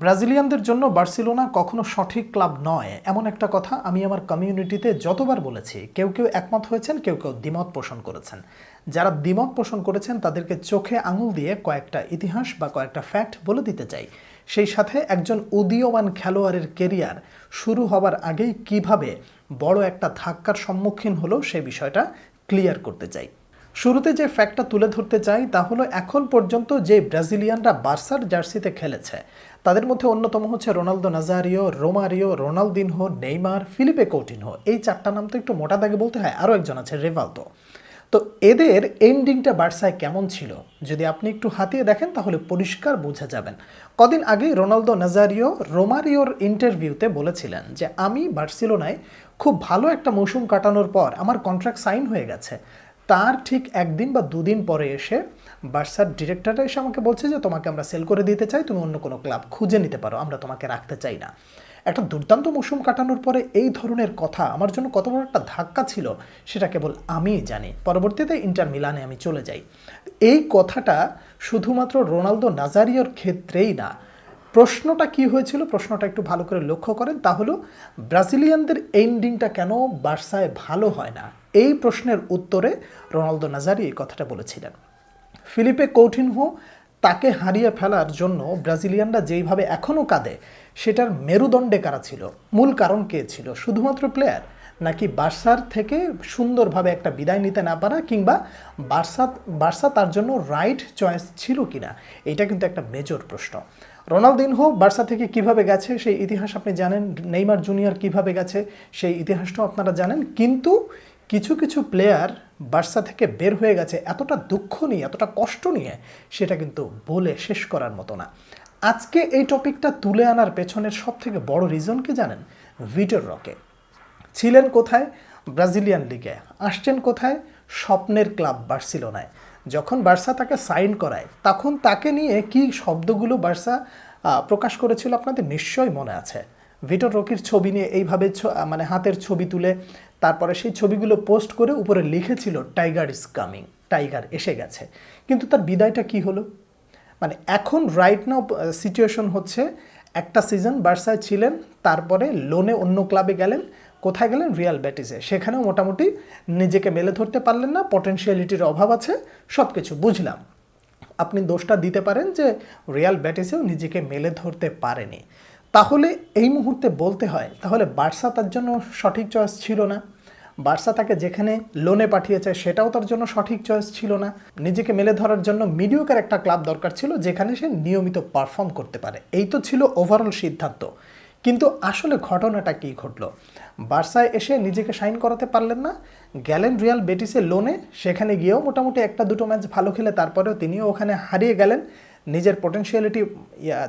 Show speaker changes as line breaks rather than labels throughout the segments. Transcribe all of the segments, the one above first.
ব্রাজিলিয়ানদের জন্য বার্সিলোনা কখনো সঠিক ক্লাব নয়। এমন একটা কথা আমি আমার কমিউনিটিতে যতবার বলেছি। কেউ কেউ একমত হয়েছেন, কেউ কেউ দ্বিমত পোষণ করেছেন। যারা দ্বিমত পোষণ করেছেন, তাদেরকে চোখে আঙুল দিয়ে কয়েকটা ইতিহাস বা কয়েকটা ফ্যাক্ট বলে দিতে চাই। সেই সাথে একজন উদীয়মান খেলোয়াড়ের কেরিয়ার শুরু হবার আগেই কীভাবে বড় একটা ধাক্কার সম্মুখীন হলো সে বিষয়টা ক্লিয়ার করতে চাই। শুরুতে যে ফ্যাক্টটা তুলে ধরতে চাই তা হলো এখন পর্যন্ত যে ব্রাজিলিয়ানরা বার্সার জার্সিতে খেলেছে তাদের মধ্যে অন্যতম হচ্ছে Ronaldo Nazario, Romario, Ronaldinho, Neymar, Philippe Coutinho. এই চারটা নাম তো একটু মোটা দাগে বলতে হয় আরও একজন আছে রেভালদো তো এদের এন্ডিংটা বার্সায় কেমন ছিল? যদি আপনি একটু হাতিয়ে দেখেন তাহলে পরিষ্কার বোঝা যাবেন। কদিন আগেই রোনালদো নাজারিও রোমারিওর ইন্টারভিউতে বলেছিলেন যে, আমি বার্সেলোনায় খুব ভালো একটা মৌসুম কাটানোর পর আমার কন্ট্রাক্ট সাইন হয়ে গেছে। তার ঠিক একদিন বা দুদিন পরে এসে বার্সার ডিরেক্টররা এসে আমাকে বলছে যে, তোমাকে আমরা সেল করে দিতে চাই, তুমি অন্য কোনো ক্লাব খুঁজে নিতে পারো, আমরা তোমাকে রাখতে চাই না। একটা দুর্দান্ত মৌসুম কাটানোর পরে এই ধরনের কথা আমার জন্য কত বড় একটা ধাক্কা ছিল, সেটা কেবল আমিই জানি। পরবর্তীতে ইন্টার মিলানে আমি চলে যাই। এই কথাটা শুধুমাত্র রোনালদো নাজারিওর ক্ষেত্রেই না। প্রশ্নটা কি হয়েছিল, প্রশ্নটা একটু ভালো করে লক্ষ্য করেন, তা হলো ব্রাজিলিয়ানদের এন্ডিংটা কেন বার্সায় ভালো হয় না? এই প্রশ্নের উত্তরে রোনালদো নাজারি এই কথাটা বলেছিলেন। ফিলিপে কৌঠিনহো তাকে হারিয়ে ফেলার জন্য ব্রাজিলিয়ানরা যেইভাবে এখনও কাঁদে, সেটার মেরুদণ্ডে কারা ছিল? মূল কারণ কে ছিল? শুধুমাত্র প্লেয়ার নাকি বার্সার থেকে সুন্দরভাবে একটা বিদায় নিতে না পারা কিংবা বার্সা বার্সা তার জন্য রাইট চয়েস ছিল কিনা? এটা কিন্তু একটা মেজর প্রশ্ন। রোনালদিনহো বার্সা থেকে কীভাবে গেছে, সেই ইতিহাস আপনি জানেন? নেইমার জুনিয়র কীভাবে গেছে, সেই ইতিহাসটাও আপনারা জানেন। কিন্তু কিছু কিছু প্লেয়ার বার্সা থেকে বের হয়ে গেছে এতটা দুঃখ নিয়ে, এতটা কষ্ট নিয়ে, সেটা কিন্তু বলে শেষ করার মতো না। আজকে এই টপিকটা তুলে আনার পেছনের সব থেকে বড় রিজন কি জানেন? ভিটর রকে। ছিলেন কোথায়? ব্রাজিলিয়ান লিগে। আসছেন কোথায়? স্বপ্নের ক্লাব বার্সিলোনায়। যখন বার্সা তাকে সাইন করায়, তখন তাকে নিয়ে কি শব্দগুলো বার্সা প্রকাশ করেছিল আপনাদের নিশ্চয়ই মনে আছে। ভিটর রকির ছবি নিয়ে এইভাবে মানে হাতের ছবি তুলে তারপরে সেই ছবিগুলো পোস্ট করে উপরে লিখেছিল টাইগার ইজ কামিং টাইগার এসে গেছে। কিন্তু তার বিদায়টা কি হলো? মানে এখন রাইট নাও সিচুয়েশন হচ্ছে, একটা সিজন বার্সায় ছিলেন, তারপরে লোনে অন্য ক্লাবে গেলেন, কোথায় গেলেন? রিয়াল ব্যাটিসে সেখানেও মোটামুটি নিজেকে মেলে ধরতে পারলেন না পটেনশিয়ালিটির অভাব আছে সব কিছু বুঝলাম। আপনি দোষটা দিতে পারেন যে রিয়াল ব্যাটিসেও নিজেকে মেলে ধরতে পারেনি। তাহলে এই মুহূর্তে বলতে হয়, তাহলে বার্সা তার জন্য সঠিক চয়েস ছিল না। বার্সা তাকে যেখানে লোনে পাঠিয়েছে সেটাও তার জন্য সঠিক চয়েস ছিল না। নিজেকে মেলে ধরার জন্য মিডিওকার একটা ক্লাব দরকার ছিল যেখানে সে নিয়মিত পারফর্ম করতে পারে। এই তো ছিল ওভারঅল সিদ্ধান্ত। কিন্তু আসলে ঘটনাটা কী ঘটলো? বার্সায় এসে নিজেকে সাইন করাতে পারলেন না। গেলেন রিয়াল বেটিসে লোনে। সেখানে গিয়েও মোটামুটি একটা দুটো ম্যাচ ভালো খেলে তারপরেও তিনিও ওখানে হারিয়ে গেলেন। নিজের পটেনশিয়ালিটি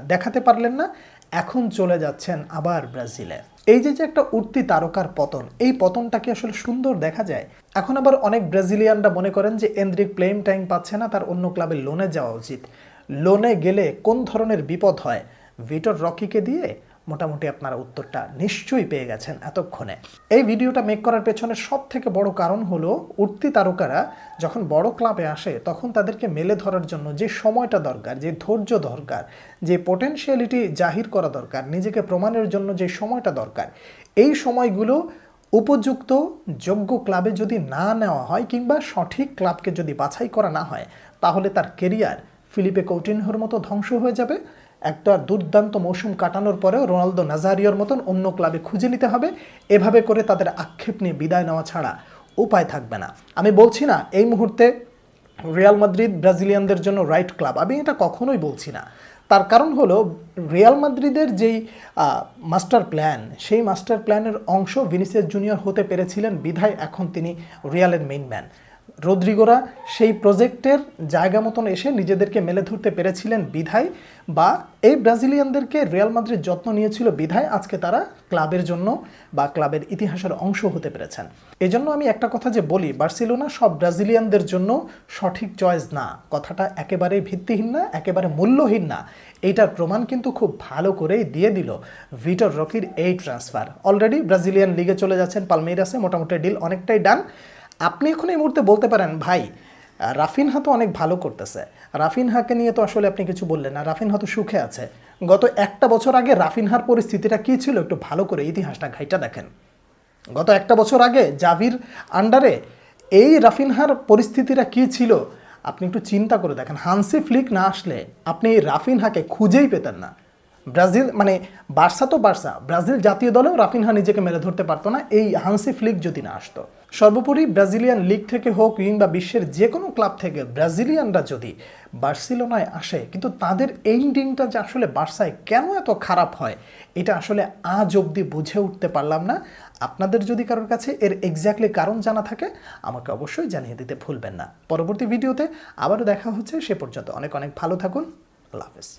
দেখাতে পারলেন না। এখন চলে যাচ্ছেন আবার ব্রাজিলে। এই যে যে একটা উঠতি তারকার পতন, এই পতনটা কি আসলে সুন্দর দেখা যায়? এখন আবার অনেক ব্রাজিলিয়ানরা মনে করেন যে এন্দ্রিক প্লেইং টাইম পাচ্ছে না, তার অন্য ক্লাবে লোনে যাওয়া উচিত। লোনে গেলে কোন ধরনের বিপদ হয়? ভিটর রকিকে দিয়ে মোটামুটি আপনারা উত্তরটা নিশ্চয়ই পেয়ে গেছেন এতক্ষণে। এই ভিডিওটা মেক করার পেছনে সব থেকে বড় কারণ হলো উঠতি তারকারা যখন বড় ক্লাবে আসে, তখন তাদেরকে মেলে ধরার জন্য যে সময়টা দরকার, যে ধৈর্য দরকার, যে পোটেনশিয়ালিটি জাহির করা দরকার, নিজেকে প্রমাণের জন্য যে সময়টা দরকার, এই সময়গুলো উপযুক্ত, যোগ্য ক্লাবে যদি না নেওয়া হয় কিংবা সঠিক ক্লাবকে যদি বাছাই করা না হয়, তাহলে তার কেরিয়ার ফিলিপে কৌটিনহোর মতো ধ্বংস হয়ে যাবে। একটা দুর্দান্ত মৌসুম কাটানোর পরেও রোনালদো নাজারিওর মতন অন্য ক্লাবে খুঁজে নিতে হবে। এভাবে করে তাদের আক্ষেপ নিয়ে বিদায় নেওয়া ছাড়া উপায় থাকবে না। আমি বলছি না, এই মুহূর্তে রিয়াল মাদ্রিদ ব্রাজিলিয়ানদের জন্য রাইট ক্লাব। আমি এটা কখনোই বলছি না। তার কারণ হলো, রিয়াল মাদ্রিদের যেই মাস্টার প্ল্যান, সেই মাস্টার প্ল্যানের অংশ ভিনিসিয়াস জুনিয়র হতে পেরেছিলেন। বিধায় এখন তিনি রিয়ালের মেইন ম্যান। রদ্রিগোরা সেই প্রজেক্টের জায়গা মতন এসে নিজেদেরকে মেলে ধরতে পেরেছিলেন বিধায় বা এই ব্রাজিলিয়ানদেরকে রিয়াল মাদ্রিদ যত্ন নিয়েছিল বিধায় আজকে তারা ক্লাবের জন্য বা ক্লাবের ইতিহাসের অংশ হতে পেরেছেন। এজন্য আমি একটা কথা যে বলি, বার্সেলোনা সব ব্রাজিলিয়ানদের জন্য সঠিক চয়েস না। কথাটা একেবারেই ভিত্তিহীন না, একেবারে মূল্যহীন না। এইটার প্রমাণ কিন্তু খুব ভালো করেই দিয়ে দিল ভিটর রকির এই ট্রান্সফার অলরেডি ব্রাজিলিয়ান লিগে চলে যাচ্ছেন পালমেইরাসে, মোটামুটি ডিল অনেকটাই ডান আপনি এখন এই মুহূর্তে বলতে পারেন, ভাই রাফিনহা তো অনেক ভালো করতেছে। রাফিনহাকে নিয়ে তো আসলে আপনি কিছু বললেন না। রাফিনহা তো সুখে আছে। গত একটা বছর আগে রাফিনহার পরিস্থিতিটা কী ছিল একটু ভালো করে ইতিহাসটা ঘাইটা দেখেন। গত একটা বছর আগে জাভির আন্ডারে এই রাফিনহার পরিস্থিতিটা কী ছিল? আপনি একটু চিন্তা করে দেখেন। হানসি ফ্লিক না আসলে আপনি এই রাফিনহাকে খুঁজেই পেতেন না। ব্রাজিল মানে বার্সা তো বার্সা। ব্রাজিল জাতীয় দলেও রাফিনহা নিজেকে মেলে ধরতে পারতো না। এই হানসি ফ্লিক যদি না আসতো। সর্বোপরি ব্রাজিলিয়ান লিগ থেকে হোক কিংবা বিশ্বের যে কোনো ক্লাব থেকে ব্রাজিলিয়ানরা যদি বার্সিলোনায় আসে, কিন্তু তাদের এন্ডিংটা যে আসলে বার্সায় কেন এত খারাপ হয়, এটা আসলে আজ অবধি বুঝে উঠতে পারলাম না। আপনাদের যদি কারোর কাছে এর এক্স্যাক্টলি কারণ জানা থাকে, আমাকে অবশ্যই জানিয়ে দিতে ভুলবেন না। পরবর্তী ভিডিওতে আবারও দেখা হচ্ছে, সে পর্যন্ত অনেক অনেক ভালো থাকুন। আল্লাহ হাফেজ।